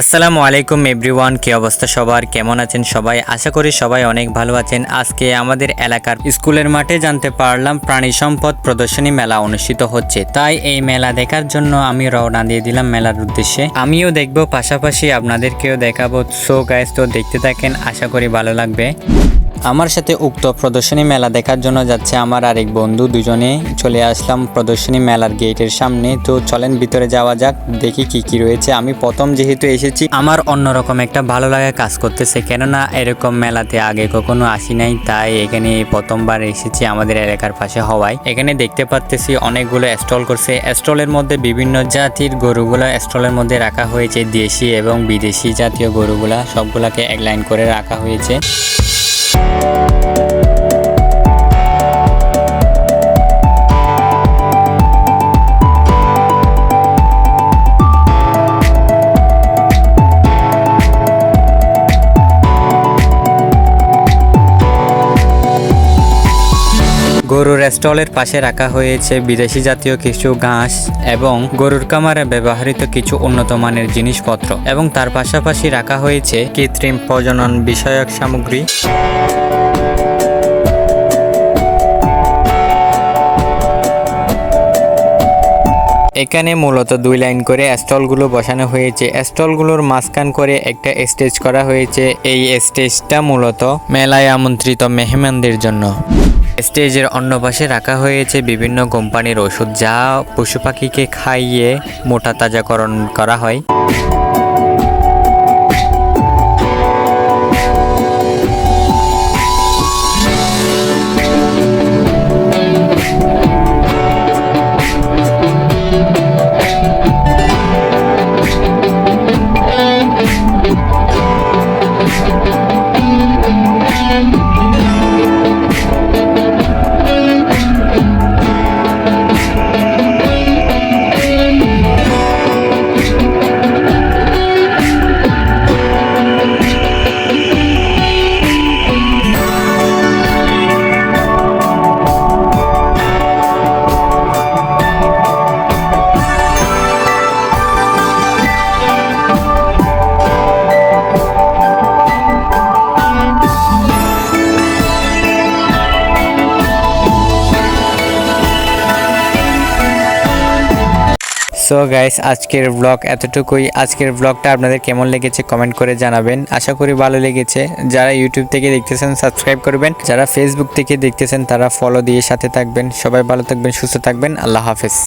আসসালামু আলাইকুম এভরিওয়ান, কি অবস্থা সবার? কেমন আছেন সবাই? আশা করি সবাই অনেক ভালো আছেন। আজকে আমাদের এলাকার স্কুলের মাঠে জানতে পারলাম, প্রাণী সম্পদ প্রদর্শনী মেলা অনুষ্ঠিত হচ্ছে। তাই এই মেলা দেখার জন্য আমি রওনা দিয়ে দিলাম মেলার উদ্দেশ্যে। আমিও দেখব, পাশাপাশি আপনাদেরকেও দেখাবো। সো গাইস তো দেখতে থাকেন, আশা করি ভালো লাগবে। আমার সাথে উক্ত প্রদর্শনী মেলা দেখার জন্য যাচ্ছে আমার আরেক বন্ধু, দুজনে চলে আসলাম প্রদর্শনী মেলার গেটের সামনে। তো চলেন ভিতরে যাওয়া যাক, দেখি কি কি রয়েছে। আমি প্রথম যেহেতু এসেছি, আমার অন্যরকম একটা ভালো লাগা কাজ করতেছে। কেননা এরকম মেলাতে আগে কখনো আসি নাই, তাই এখানে প্রথমবার এসেছি আমাদের এলাকার পাশে হওয়ায়। এখানে দেখতে পাচ্তেছি অনেকগুলো স্টল করছে। স্টলের মধ্যে বিভিন্ন জাতির গরুগুলো স্টলের মধ্যে রাখা হয়েছে, দেশি এবং বিদেশি জাতীয় গরুগুলা সবগুলাকে এক লাইন করে রাখা হয়েছে। স্টলের পাশে রাখা হয়েছে বিদেশি জাতীয় কিছু ঘাস এবং গরুর কামারে ব্যবহৃত কিছু উন্নত মানের জিনিসপত্র এবং তার পাশাপাশি রাখা হয়েছে কৃত্রিম প্রজনন বিষয়ক সামগ্রী। এখানে মূলত দুই লাইন করে স্টলগুলো বসানো হয়েছে। স্টলগুলোর মাঝখান করে একটা স্টেজ করা হয়েছে। এই স্টেজটা মূলত মেলায় আমন্ত্রিত মেহমানদের জন্য। স্টেজের অন্য পাশে রাখা হয়েছে বিভিন্ন কোম্পানির ওষুধ যা পশু পাখিকে খাইয়ে মোটা তাজাকরণ করা হয়। সো গাইস আজকের ব্লগ এতটুকুই। আজকের ব্লগটা আপনাদের কেমন লেগেছে কমেন্ট করে জানাবেন। আশা করি ভালো লেগেছে। যারা ইউটিউব থেকে দেখতেছেন সাবস্ক্রাইব করবেন। যারা ফেসবুক থেকে দেখতেছেন, তারা ফলো দিয়ে সাথে থাকবেন। সবাই ভালো থাকবেন, সুস্থ থাকবেন। আল্লাহ হাফেজ।